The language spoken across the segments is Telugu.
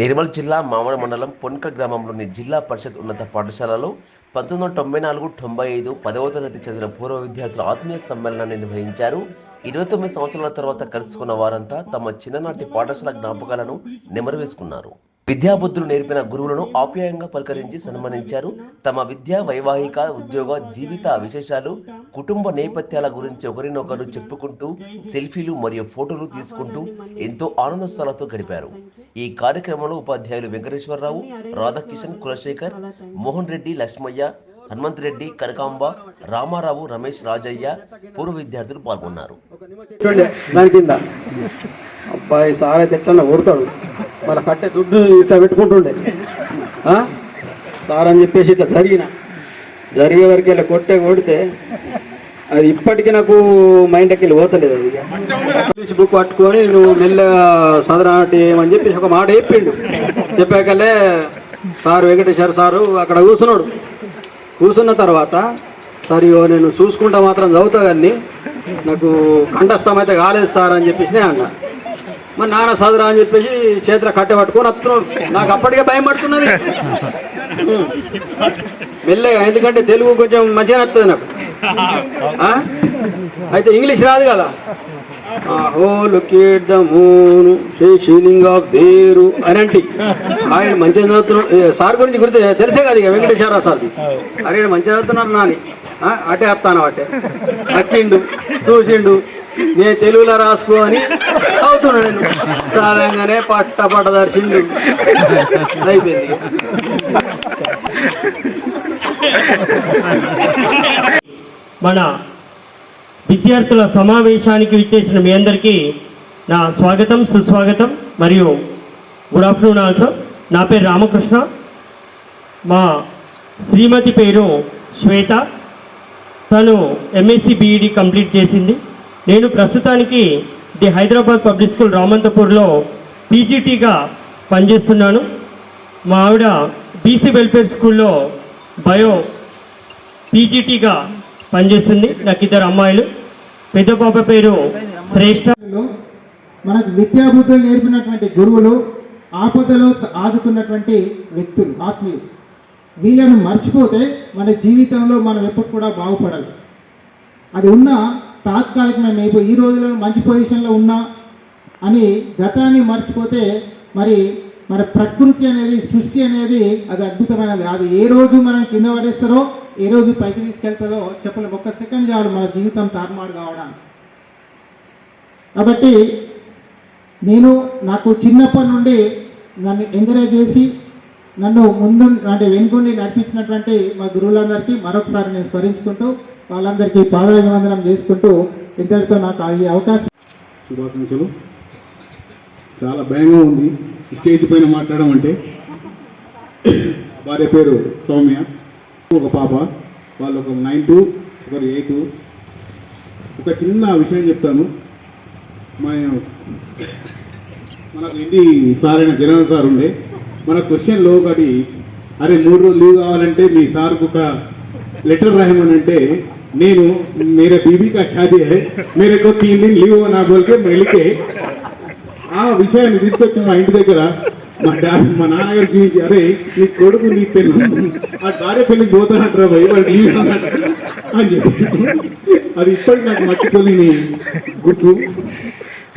నిర్మల్ జిల్లా మామడ మండలం పొన్క గ్రామంలోని జిల్లా పరిషత్ ఉన్నత పాఠశాలలో పంతొమ్మిది వందల తొంభై నాలుగు తొంభై ఐదు పదవ తరగతి చదివిన పూర్వ విద్యార్థుల ఆత్మీయ సమ్మేళనాన్ని నిర్వహించారు. ఇరవై తొమ్మిది సంవత్సరాల తర్వాత కలుసుకున్న వారంతా తమ చిన్ననాటి పాఠశాల జ్ఞాపకాలను నెమరు వేసుకున్నారు. విద్యాబుద్ధులు నేర్పిన గురువులను ఆప్యాయంగా పలకరించి సన్మానించారు. తమ విద్యా వైవాహిక ఉద్యోగ జీవిత విశేషాలు కుటుంబ నేపథ్యాల గురించి ఒకరినొకరు చెప్పుకుంటూ సెల్ఫీలు మరియు ఫోటోలు తీసుకుంటూ ఎంతో ఆనందోత్సాలతో గడిపారు. ఈ కార్యక్రమంలో ఉపాధ్యాయులు వెంకటేశ్వరరావు రాధాకిషన్ కులశేఖర్ మోహన్ రెడ్డి లక్ష్మయ్య హనుమంత్ రెడ్డి కనకాంబ రామారావు రమేష్ రాజయ్య పూర్వ విద్యార్థులు పాల్గొన్నారు. అబ్బాయి సార్ అయితే ఎట్లా ఊరుతాడు. వాళ్ళ కట్టే దుడ్డు ఇట్లా పెట్టుకుంటుండే. సార్ అని చెప్పేసి ఇట్లా జరిగిన. జరిగే వరకు ఇలా కొట్టే కొడితే అది ఇప్పటికీ నాకు మైండ్కి వెళ్ళి పోతలేదు అది ఇక. ఇంగ్లీష్ బుక్ పట్టుకొని నువ్వు మెల్లగా సదరాటి అని చెప్పేసి ఒక మాట చెప్పిండు. చెప్పాకలే సార్ వెంకటేశ్వర సారు అక్కడ కూర్చున్నాడు. కూర్చున్న తర్వాత సార్ నేను చూసుకుంటా మాత్రం చదువుతా కానీ నాకు కంఠస్థం అయితే కాలేదు సార్ అని చెప్పేసి నేను అన్నా. మరి నాన్న చదువురా అని చెప్పేసి చేతిలో కట్టె పట్టుకొని వస్తున్నాం నాకు అప్పటికే భయం పడుతున్నది. మెల్లగా ఎందుకంటే తెలుగు కొంచెం మంచిగా వస్తుంది నాకు. అయితే ఇంగ్లీష్ రాదు కదా. ఓ look at the ceiling of there అని అంటే. ఆయన మంచిగా చదువుతున్నాడు. సార్ గురించి గుర్తు తెలిసే కదా ఇక వెంకటేశ్వరరావు సార్ది. అరే మంచిగా చదువుతున్నారు నాని. అటే వస్తాను అటే. వచ్చిండు చూసిండు. నేను తెలుగులో రాసుకో అని అవుతున్నాడు నేను. సారంగానే పట్ట పట్ట దర్శిండు అయిపోయింది. మన విద్యార్థుల సమావేశానికి విచ్చేసిన మీ అందరికీ నా స్వాగతం సుస్వాగతం మరియు గుడ్ ఆఫ్టర్నూన్ ఆల్సో నా పేరు రామకృష్ణ. మా శ్రీమతి పేరు శ్వేత. తను ఎంఎస్సి బీఈడి కంప్లీట్ చేసింది. నేను ప్రస్తుతానికి ది హైదరాబాద్ పబ్లిక్ స్కూల్ రామంతపూర్లో పీజీటీగా పనిచేస్తున్నాను. మా ఆవిడ బీసీ వెల్ఫేర్ స్కూల్లో బయో పీజీటీగా పనిచేస్తుంది. నాకు ఇద్దరు అమ్మాయిలు. పెద్ద పాప పేరు శ్రేష్ఠ. మనకు విద్యాబుద్ధులు నేర్పినటువంటి గురువులు ఆపదలో ఆదుకున్నటువంటి వ్యక్తులు ఆత్మీయులు. వీళ్ళను మర్చిపోతే మన జీవితంలో మనం ఎప్పుడు కూడా బాగుపడాలి. అది ఉన్న తాత్కాలికమైన నేపు ఈ రోజుల్లో మంచి పొజిషన్లో ఉన్నా అని గతాన్ని మర్చిపోతే మరి మన ప్రకృతి అనేది సృష్టి అనేది అది అద్భుతమైనది. అది ఏ రోజు మనం కింద పడేస్తారో ఏ రోజు పైకి తీసుకెళ్తారో చెప్పలేము ఒక్క సెకండ్ చాలు మన జీవితం తారుమాడు కావడానికి. కాబట్టి నేను నాకు చిన్నప్పటి నుండి నన్ను ఎంకరేజ్ చేసి నన్ను ముందు అంటే వెనుకొని నడిపించినటువంటి మా గురువులందరికీ మరొకసారి నేను స్మరించుకుంటూ వాళ్ళందరికీ పాదాభివందనం చేసుకుంటూ ఇద్దరితో నాకు ఈ అవకాశం శుభాకాంక్షలు. చాలా భయంగా ఉంది. స్టేజ్ పైన మాట్లాడడం అంటే. భార్య పేరు సౌమ్య. ఒక పాప. వాళ్ళు ఒక నైన్ టూ ఒకరు ఎయిట్ ఒక చిన్న విషయం చెప్తాను. మా మనకు ఇది సార్ అయిన జనరల్ సార్ ఉండే. మన క్వశ్చన్లో ఒకటి అరే మూడు రోజులు లీవ్ కావాలంటే మీ సార్కు ఒక లెటర్ రాయమని అంటే నేను मेरे बीबी का शादी है मेरे को तीन दिन लीव ना बोल के मैं लिखे ఆ విషయాన్ని తీసుకొచ్చి మా ఇంటి దగ్గర మా డాడీ మా నాన్నగారు చూపించి అరే నీ కొడుకు నీ పెళ్ళి ఆ భార్య పెళ్ళికి పోతానంటారా భయ్ వాడు లీవ్ అన్నట్టు అని చెప్పి అది ఇప్పటికి నాకు మర్చిపోలేని గుర్తు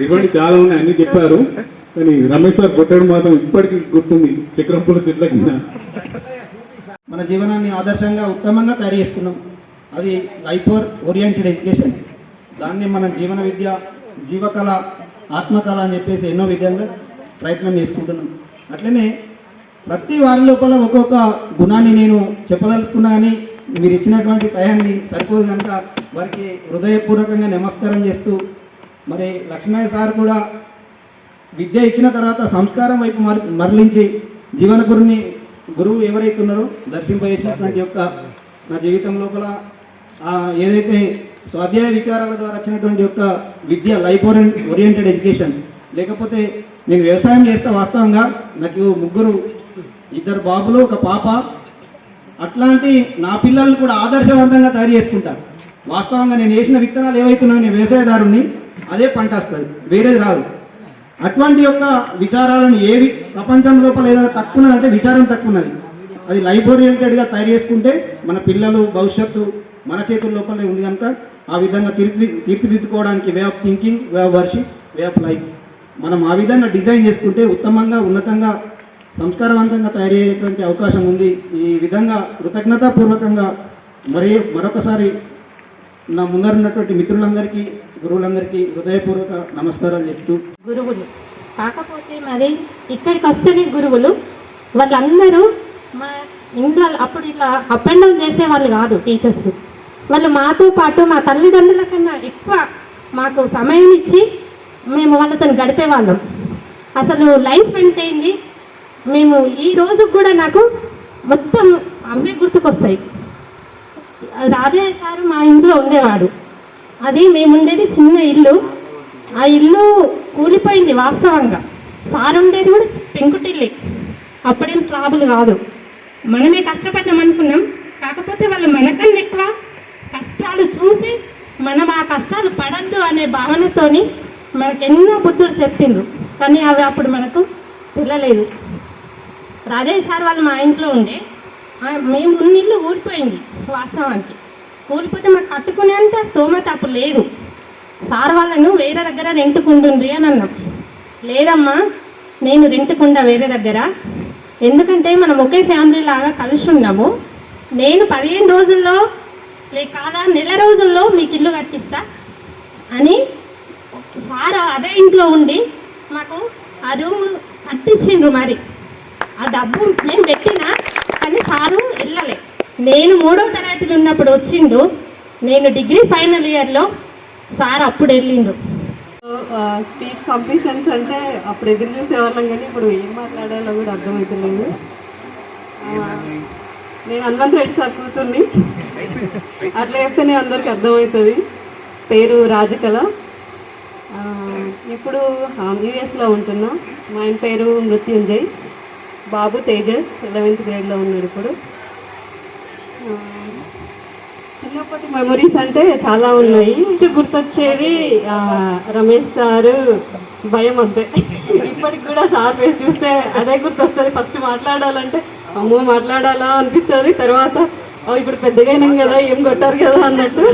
ఇవన్నీ చాలా ఉన్నాయి అన్ని చెప్పారు కానీ రమేష్ సార్ కొట్టడం మాత్రం ఇప్పటికీ గుర్తుంది చక్రంపూల చెట్ల కింద మన జీవనాన్ని ఆదర్శంగా ఉత్తమంగా తయారు చేసుకున్నాం అది లైఫ్ ఓరియంటెడ్ ఎడ్యుకేషన్. దాన్ని మన జీవన విద్య జీవకళ ఆత్మకళ అని చెప్పేసి ఎన్నో విధంగా ప్రయత్నం చేసుకుంటున్నాం. అట్లనే ప్రతి వారి లోపల ఒక్కొక్క గుణాన్ని నేను చెప్పదలుచుకున్నా కానీ మీరు ఇచ్చినటువంటి టయాన్ని సరిపోదు కనుక వారికి హృదయపూర్వకంగా నమస్కారం చేస్తూ మరి లక్ష్మయ్య సార్ కూడా విద్య ఇచ్చిన తర్వాత సంస్కారం వైపు మర మరలించి జీవన గురుని గురువు ఎవరైతే ఉన్నారో దర్శింపజేసినటువంటి యొక్క నా జీవితం లోపల ఏదైతే స్వాధ్యాయ విచారాల ద్వారా వచ్చినటువంటి యొక్క విద్య లైఫ్ ఓరియంటెడ్ ఎడ్యుకేషన్ లేకపోతే నేను వ్యవసాయం చేస్తే వాస్తవంగా నాకు ముగ్గురు ఇద్దరు బాబులు ఒక పాప అట్లాంటి నా పిల్లల్ని కూడా ఆదర్శవంతంగా తయారు చేసుకుంటాను వాస్తవంగా నేను వేసిన విత్తనాలు ఏవైతున్నాయో నేను వ్యవసాయదారుని అదే పంట వస్తుంది వేరేది రాదు. అటువంటి యొక్క విచారాలను ఏవి ప్రపంచం లోపల ఏదైనా తక్కువ అంటే విచారం తక్కువ ఉన్నది. అది లైఫ్ ఓరియంటెడ్గా తయారు చేసుకుంటే మన పిల్లలు భవిష్యత్తు మన చేతుల లోపలే ఉంది కనుక ఆ విధంగా తీర్చి తీర్చిదిద్దుకోవడానికి way of thinking way of worship way of life మనం ఆ విధంగా డిజైన్ చేసుకుంటే ఉత్తమంగా ఉన్నతంగా సంస్కారవంతంగా తయారయ్యేటువంటి అవకాశం ఉంది. ఈ విధంగా కృతజ్ఞతాపూర్వకంగా మరి మరొకసారి నా ముందరున్నటువంటి మిత్రులందరికీ గురువులందరికీ హృదయపూర్వక నమస్కారాలు చెప్తూ. గురువులు కాకపోతే మరి ఇక్కడికి వస్తేనే గురువులు. వాళ్ళందరూ మా ఇంట్లో అప్పుడు ఇట్లా అప్ అండ్ డౌన్ చేసేవాళ్ళు కాదు టీచర్స్ వాళ్ళు మాతో పాటు మా తల్లిదండ్రుల కన్నా ఎక్కువ మాకు సమయం ఇచ్చి మేము వాళ్ళతో గడిపేవాళ్ళం అసలు లైఫ్ అంటే ఏంది మేము ఈ రోజు కూడా నాకు మొత్తం అవే గుర్తుకొస్తాయి. రాజయ్య సారు మా ఇంట్లో ఉండేవాడు. అది మేము ఉండేది చిన్న ఇల్లు. ఆ ఇల్లు కూలిపోయింది వాస్తవంగా. సార్ ఉండేది కూడా పెంకుటిల్లి. అప్పుడేం స్లాబులు కాదు. మనమే కష్టపడ్డాం అనుకున్నాం కాకపోతే వాళ్ళు మనకన్నా ఎక్కువ కష్టాలు చూసి మనం ఆ కష్టాలు పడద్దు అనే భావనతోని మనకు ఎన్నో బుద్ధులు చెప్పిండ్రు. కానీ అవి అప్పుడు మనకు పిల్లలేదు రాజయ్య సార్ వాళ్ళు మా ఇంట్లో ఉండే మేము ఉన్న ఇల్లు ఊడిపోయింది వాస్తవానికి. కూలిపోతే మాకు కట్టుకునేంత స్తోమత అప్పుడు లేదు. సార్ వాళ్ళను వేరే దగ్గర రెంట్కుంటుండ్రి అని అన్నాం. లేదమ్మా నేను రెంట్కుండా వేరే దగ్గర. ఎందుకంటే మనం ఒకే ఫ్యామిలీ లాగా కలిసి ఉన్నాము. నేను పదిహేను రోజుల్లో లే కాదా నెల రోజుల్లో మీకు ఇల్లు కట్టిస్తా అని సార్ అదే ఇంట్లో ఉండి మాకు ఆ రూమ్ కట్టించిండ్రు మరి. ఆ డబ్బు మేము పెట్టినా కానీ సారు వెళ్ళలే. నేను మూడో తరగతిలో ఉన్నప్పుడు వచ్చిండు. నేను డిగ్రీ ఫైనల్ ఇయర్లో సార్ అప్పుడు వెళ్ళిండు. స్పీచ్ కాంపిటీషన్స్ అంటే అప్పుడు ఎదురు చూసేవాళ్ళం కానీ ఇప్పుడు ఏం మాట్లాడాలో కూడా అర్థమవుతలేదు నేను హనుమంత్ రెడ్డి సార్ కూతుర్ని. అట్లా చెప్తేనే అందరికి అర్థమవుతుంది. పేరు రాజకళ. ఇప్పుడు యూఎస్లో ఉంటున్నా. మా ఆయన పేరు మృత్యుంజయ్. బాబు తేజస్ ఎలెవెంత్ గ్రేడ్లో ఉన్నాడు ఇప్పుడు. చిన్నప్పటి మెమరీస్ అంటే చాలా ఉన్నాయి. గుర్తొచ్చేది రమేష్ సారు భయం అంతే. ఇప్పటికి కూడా సార్ ఫేస్ చూస్తే అదే గుర్తొస్తుంది. ఫస్ట్ మాట్లాడాలంటే అమ్మో మాట్లాడాలా అనిపిస్తుంది. తర్వాత ఇప్పుడు పెద్దగా అయినాం కదా ఏం కొట్టారు కదా అన్నట్టు.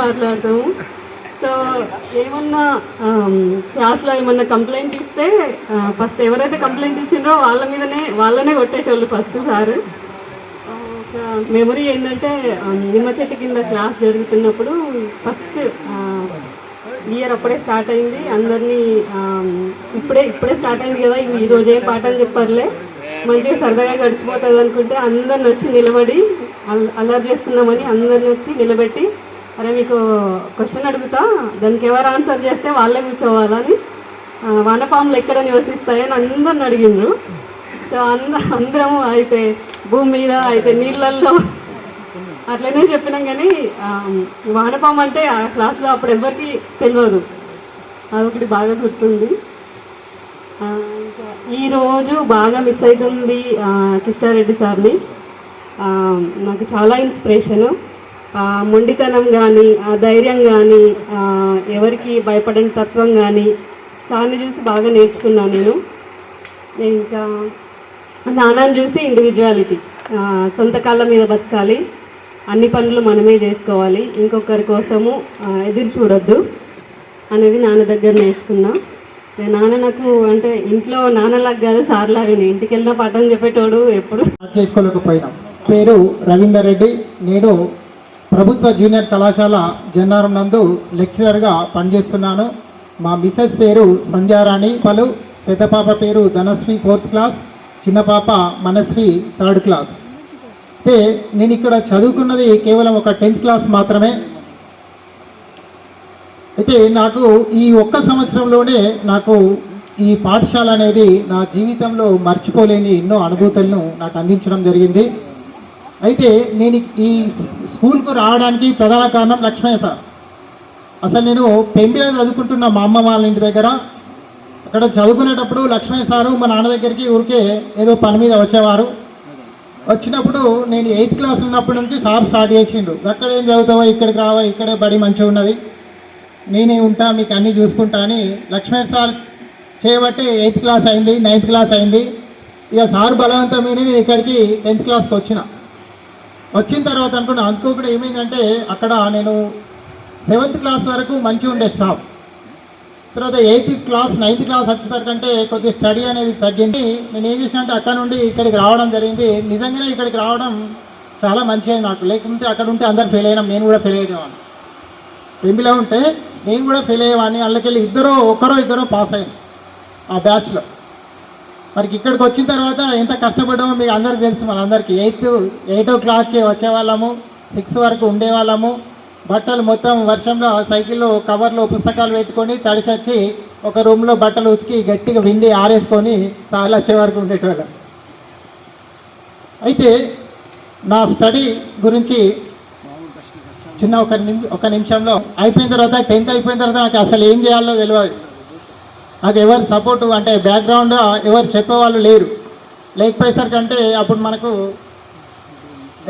మాట్లాడతాము. సో ఏమన్నా క్లాస్లో ఏమన్నా కంప్లైంట్ ఇస్తే ఫస్ట్ ఎవరైతే కంప్లైంట్ ఇచ్చిండ్రో వాళ్ళ మీదనే వాళ్ళనే కొట్టేటోళ్ళు ఫస్ట్ సారు. ఒక మెమరీ ఏంటంటే నిమ్మ చెట్టు కింద క్లాస్ జరుగుతున్నప్పుడు ఫస్ట్ ఇయర్ అప్పుడే స్టార్ట్ అయింది. అందరినీ ఇప్పుడే ఇప్పుడే స్టార్ట్ అయింది కదా. ఇవి ఈ రోజు ఏం పాఠం చెప్పారులే. మంచిగా సరదాగా గడిచిపోతుంది అనుకుంటే అందరిని వచ్చి నిలబడి అల్ అల్లరి చేస్తున్నామని అందరిని వచ్చి నిలబెట్టి అరే మీకు క్వశ్చన్ అడుగుతా. దానికి ఎవరు ఆన్సర్ చేస్తే వాళ్ళే కూర్చోవాలని ఆ, వానపాములు ఎక్కడ నివసిస్తాయని అందరిని అడిగిండ్రు. సో అంద అందరము అయితే భూమి మీద అయితే నీళ్ళల్లో అట్లనే చెప్పినాం కానీ ఆ, వానపాము అంటే ఆ క్లాస్లో అప్పుడు ఎవరికి తెలియదు అదొకటి బాగా గుర్తుంది. ఇంకా ఈరోజు బాగా మిస్ అవుతుంది కిష్టారెడ్డి సార్ని. నాకు చాలా ఇన్స్పిరేషను మొండితనం కానీ ఆ ధైర్యం కానీ ఎవరికి భయపడని తత్వం కానీ సార్ని చూసి బాగా నేర్చుకున్నాను నేను. ఇంకా నాన్నని చూసి ఇండివిజువాలిటీ సొంత కాళ్ళ మీద బతకాలి. అన్ని పనులు మనమే చేసుకోవాలి. ఇంకొకరి కోసము ఎదురు చూడొద్దు అనేది నాన్న దగ్గర నేర్చుకున్నా. నాన్న నాకు అంటే ఇంట్లో నాన్నలాగా కాదు సార్లాగానే ఇంటికి వెళ్ళిన పాఠం చెప్పేటోడు ఎప్పుడు. చేసుకోలేకపోయినా. పేరు రవీందర్ రెడ్డి. నేను ప్రభుత్వ జూనియర్ కళాశాల జన్నారం నందు లెక్చరర్గా పనిచేస్తున్నాను. మా మిసెస్ పేరు సంధ్యారాణి పలు పెద్ద పాప పేరు ధనశ్రీ ఫోర్త్ క్లాస్ చిన్న పాప మనశ్రీ థర్డ్ క్లాస్. అయితే నేను ఇక్కడ చదువుకున్నది కేవలం ఒక టెన్త్ క్లాస్ మాత్రమే. అయితే నాకు ఈ ఒక్క సంవత్సరంలోనే నాకు ఈ పాఠశాల అనేది నా జీవితంలో మర్చిపోలేని ఎన్నో అనుభూతులను నాకు అందించడం జరిగింది. అయితే నేను ఈ స్కూల్కు రావడానికి ప్రధాన కారణం లక్ష్మయ్య సార్. అసలు నేను పెండిలో చదువుకుంటున్న మా అమ్మ వాళ్ళ ఇంటి దగ్గర. అక్కడ చదువుకునేటప్పుడు లక్ష్మయ్య సారు మా నాన్న దగ్గరికి ఊరికే ఏదో పని మీద వచ్చేవారు. వచ్చినప్పుడు నేను ఎయిత్ క్లాస్ ఉన్నప్పటి నుంచి సార్ స్టార్ట్ చేసిండు. అక్కడ ఏం చదువుతావో ఇక్కడికి రావా ఇక్కడే బడి మంచిగా ఉన్నది. నేనే ఉంటా మీకు అన్నీ చూసుకుంటా అని లక్ష్మణ్ సార్ చేయబట్టి ఎయిత్ క్లాస్ అయింది నైన్త్ క్లాస్ అయింది. ఇక సార్ బలవంతం మీద నేను ఇక్కడికి టెన్త్ క్లాస్కి వచ్చిన. వచ్చిన తర్వాత అనుకున్నా కూడా ఏమైందంటే అక్కడ నేను సెవెంత్ క్లాస్ వరకు మంచిగా ఉండే స్టాఫ్. తర్వాత ఎయిత్ క్లాస్ నైన్త్ క్లాస్ వచ్చేసరికంటే కొద్దిగా స్టడీ అనేది తగ్గింది. నేను ఏం చేసిన అంటే అక్కడ నుండి ఇక్కడికి రావడం జరిగింది. నిజంగానే ఇక్కడికి రావడం చాలా మంచిది నాకు. లేకుంటే అక్కడ ఉంటే అందరు ఫెయిల్ అయినాం. నేను కూడా ఫెయిల్ అయ్యేవాడిని. పెంబిలో ఉంటే నేను కూడా ఫెయిల్ అయ్యేవాడిని. అందులోకెళ్ళి ఇద్దరు ఒకరో ఇద్దరో పాస్ అయ్యాను ఆ బ్యాచ్లో మరి ఇక్కడికి వచ్చిన తర్వాత ఎంత కష్టపడ్డామో మీకు అందరికీ తెలుసు. మనందరికీ ఎయిత్ ఎయిట్ ఓ క్లాక్కి వచ్చేవాళ్ళము. సిక్స్ వరకు ఉండేవాళ్ళము. బట్టలు మొత్తం వర్షంలో సైకిల్లో కవర్లో పుస్తకాలు పెట్టుకొని తడిసొచ్చి ఒక రూమ్లో బట్టలు ఉతికి గట్టిగా విండి ఆరేసుకొని చాలా వచ్చే వరకు ఉండేటోళ్ళం. అయితే నా స్టడీ గురించి చిన్న ఒక నిమి ఒక నిమిషంలో అయిపోయిన తర్వాత టెన్త్ అయిపోయిన తర్వాత నాకు అసలు ఏం చేయాలో తెలియదు నాకు ఎవరు సపోర్ట్ అంటే బ్యాక్గ్రౌండ్ ఎవరు చెప్పేవాళ్ళు లేరు. లేకపోయేసరికంటే అప్పుడు మనకు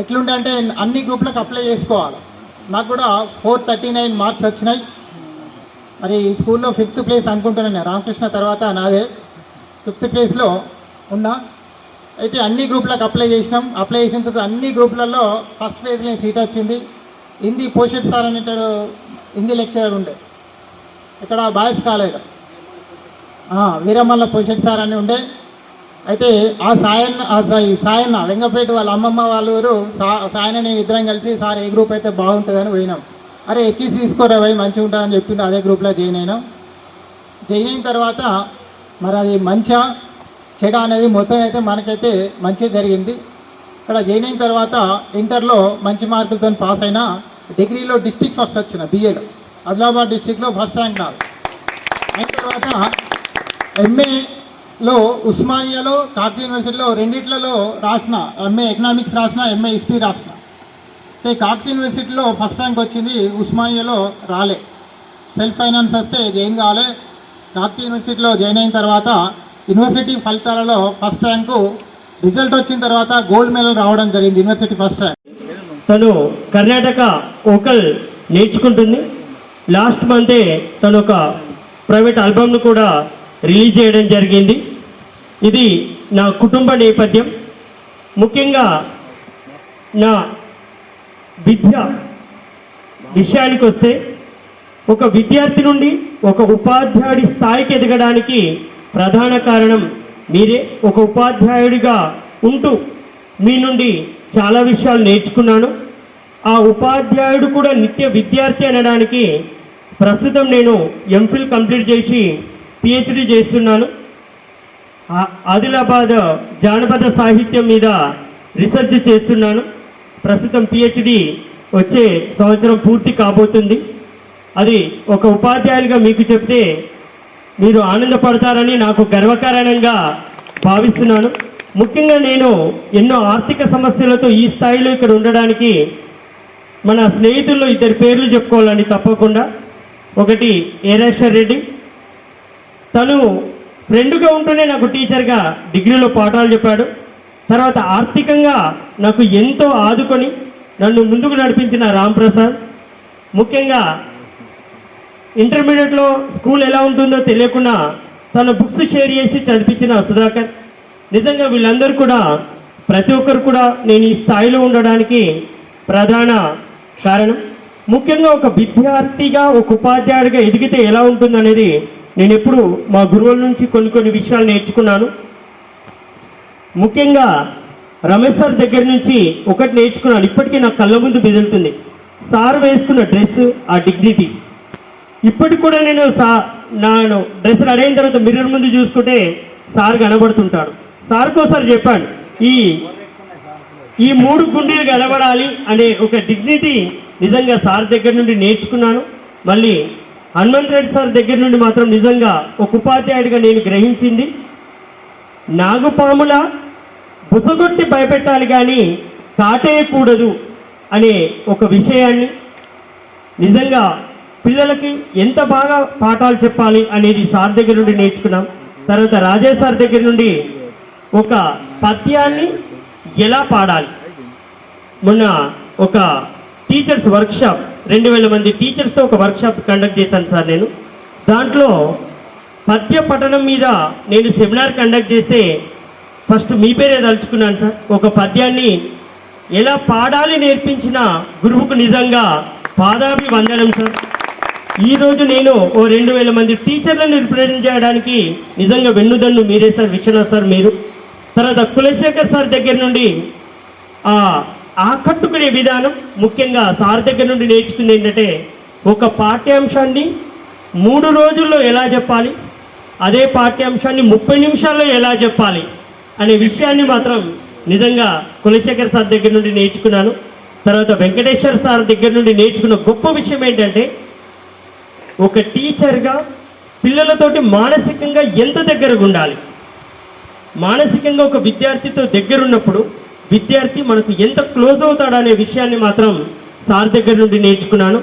ఎట్లుంటే అంటే అన్ని గ్రూప్లకు అప్లై చేసుకోవాలి. నాకు కూడా ఫోర్ థర్టీ నైన్ మార్క్స్ వచ్చినాయి. మరి స్కూల్లో ఫిఫ్త్ ప్లేస్ అనుకుంటున్నాను రామకృష్ణ తర్వాత నాదే. ఫిఫ్త్ ప్లేస్లో ఉన్నా. అయితే అన్ని గ్రూప్లకు అప్లై చేసినాం. అప్లై చేసిన తర్వాత అన్ని గ్రూపులలో ఫస్ట్ ప్లేస్లో సీట్ వచ్చింది. హిందీ పోషెట్ సార్ అనేటాడు హిందీ లెక్చరర్ ఉండే. ఇక్కడ boys college. Veeramalla Poshetty sir అని ఉండే. అయితే ఆ సాయన్న ఆ సాయన్న వెంగపేట వాళ్ళ అమ్మమ్మ వాళ్ళ ఊరు సా సాయన్న నేను ఇద్దరం కలిసి సార్ ఏ గ్రూప్ అయితే బాగుంటుందని పోయినాం. అరే హెచ్ఈసి తీసుకోరా పోయి మంచిగా ఉంటుందని చెప్పిండు అదే గ్రూప్లో జాయిన్ అయినాం. జాయిన్ అయిన తర్వాత మరి అది మంచిగా చెడ అనేది మొత్తం అయితే మనకైతే మంచి జరిగింది. ఇక్కడ జాయిన్ అయిన తర్వాత ఇంటర్లో మంచి మార్కులతో పాస్ అయినా డిగ్రీలో డిస్టిక్ ఫస్ట్ వచ్చిన బీఏలో ఆదిలాబాద్ డిస్టిక్లో ఫస్ట్ ర్యాంక్ నాకు అయిన తర్వాత లో ఉస్మానియాలో కాకతీయ యూనివర్సిటీలో రెండిట్లలో రాసిన ఎంఏ ఎకనామిక్స్ రాసిన ఎంఏ హిస్టరీ రాసిన. అయితే కాకతీయ యూనివర్సిటీలో ఫస్ట్ ర్యాంక్ వచ్చింది ఉస్మానియాలో రాలే. సెల్ఫ్ ఫైనాన్స్ వస్తే జాయిన్ కాలే. కాకతీయ యూనివర్సిటీలో జాయిన్ అయిన తర్వాత యూనివర్సిటీ ఫలితాలలో ఫస్ట్ ర్యాంకు రిజల్ట్ వచ్చిన తర్వాత గోల్డ్ మెడల్ రావడం జరిగింది యూనివర్సిటీ ఫస్ట్ ర్యాంక్ తను కర్ణాటక ఓకల్ నేర్చుకుంటుంది. లాస్ట్ మంతే తను ఒక ప్రైవేట్ ఆల్బమ్ను కూడా రిలీజ్ చేయడం జరిగింది. ఇది నా కుటుంబ నేపథ్యం. ముఖ్యంగా నా విద్య విషయానికి వస్తే ఒక విద్యార్థి నుండి ఒక ఉపాధ్యాయుడి స్థాయికి ఎదగడానికి ప్రధాన కారణం మీరే. ఒక ఉపాధ్యాయుడిగా ఉంటూ మీ నుండి చాలా విషయాలు నేర్చుకున్నాను. ఆ ఉపాధ్యాయుడు కూడా నిత్య విద్యార్థి అనడానికి ప్రస్తుతం నేను ఎంఫిల్ కంప్లీట్ చేసి పిహెచ్డి చేస్తున్నాను. ఆదిలాబాద్ జానపద సాహిత్యం మీద రీసెర్చ్ చేస్తున్నాను. ప్రస్తుతం పిహెచ్డి వచ్చే సంవత్సరం పూర్తి కాబోతుంది. అది ఒక ఉపాధ్యాయులుగా మీకు చెప్తే మీరు ఆనందపడతారని నాకు గర్వకారణంగా భావిస్తున్నాను. ముఖ్యంగా నేను ఎన్నో ఆర్థిక సమస్యలతో ఈ స్థాయిలో ఇక్కడ ఉండడానికి మన స్నేహితుల్లో ఇద్దరి పేర్లు చెప్పుకోవాలని తప్పకుండా. ఒకటి ఏరేశ్వర్ రెడ్డి తను ఫ్రెండ్గా ఉంటూనే నాకు టీచర్గా డిగ్రీలో పాఠాలు చెప్పాడు. తర్వాత ఆర్థికంగా నాకు ఎంతో ఆదుకొని నన్ను ముందుకు నడిపించిన రాంప్రసాద్. ముఖ్యంగా ఇంటర్మీడియట్లో స్కూల్ ఎలా ఉంటుందో తెలియకుండా తన బుక్స్ షేర్ చేసి చదివించిన సుధాకర్. నిజంగా వీళ్ళందరూ కూడా ప్రతి ఒక్కరు కూడా నేను ఈ స్థాయిలో ఉండడానికి ప్రధాన కారణం. ముఖ్యంగా ఒక విద్యార్థిగా ఒక ఉపాధ్యాయుడిగా ఎదిగితే ఎలా ఉంటుందనేది నేను ఎప్పుడు మా గురువుల నుంచి కొన్ని కొన్ని విషయాలు నేర్చుకున్నాను. ముఖ్యంగా రమేష్ సార్ దగ్గర నుంచి ఒకటి నేర్చుకున్నాను. ఇప్పటికీ నా కళ్ళ ముందు బెదులుతుంది సార్ వేసుకున్న డ్రెస్ ఆ డిగ్నిటీ. ఇప్పటికి కూడా నేను సా నాను డ్రెస్ అడిగిన తర్వాత మిర్రర్ ముందు చూసుకుంటే సార్ కనబడుతుంటాడు. సార్కి ఒకసారి చెప్పాను ఈ ఈ మూడు గుండీలు కనబడాలి అనే ఒక డిగ్నిటీ నిజంగా సార్ దగ్గర నుండి నేర్చుకున్నాను. మళ్ళీ హనుమంత్ రెడ్డి సార్ దగ్గర నుండి మాత్రం నిజంగా ఒక ఉపాధ్యాయుడిగా నేను గ్రహించింది. నాగుపాముల బుసగొట్టి భయపెట్టాలి కానీ కాటేయకూడదు అనే ఒక విషయాన్ని నిజంగా పిల్లలకి ఎంత బాగా పాఠాలు చెప్పాలి అనేది సార్ దగ్గర నుండి నేర్చుకున్నాం. తర్వాత రాజేష్ సార్ దగ్గర నుండి ఒక పద్యాన్ని ఎలా పాడాలి? మొన్న ఒక టీచర్స్ వర్క్షాప్ రెండు వేల మంది టీచర్స్తో ఒక వర్క్షాప్ కండక్ట్ చేశాను సార్ నేను. దాంట్లో పద్య పఠనం మీద నేను సెమినార్ కండక్ట్ చేస్తే ఫస్ట్ మీ పేరే తలుచుకున్నాను సార్. ఒక పద్యాన్ని ఎలా పాడాలి నేర్పించిన గురువుకు నిజంగా పాదాభి వందనం సార్ ఈరోజు నేను ఓ రెండు వేల మంది టీచర్లను రిప్రజెంట్ చేయడానికి నిజంగా వెన్నుదన్ను మీరే సార్ విశ్వనాథ్ సార్ మీరు. తర్వాత కులశేఖర్ సార్ దగ్గర నుండి ఆ ఆకట్టుకునే విధానం ముఖ్యంగా సార్ దగ్గర నుండి నేర్చుకుంది ఏంటంటే ఒక పాఠ్యాంశాన్ని మూడు రోజుల్లో ఎలా చెప్పాలి? అదే పాఠ్యాంశాన్ని ముప్పై నిమిషాల్లో ఎలా చెప్పాలి? అనే విషయాన్ని మాత్రం నిజంగా కులశేఖర్ సార్ దగ్గర నుండి నేర్చుకున్నాను. తర్వాత వెంకటేశ్వర సార్ దగ్గర నుండి నేర్చుకున్న గొప్ప విషయం ఏంటంటే ఒక టీచర్గా పిల్లలతోటి మానసికంగా ఎంత దగ్గరగా ఉండాలి? మానసికంగా ఒక విద్యార్థితో దగ్గరున్నప్పుడు విద్యార్థి మనకు ఎంత క్లోజ్ అవుతాడనే విషయాన్ని మాత్రం సార్ దగ్గర నుండి నేర్చుకున్నాను.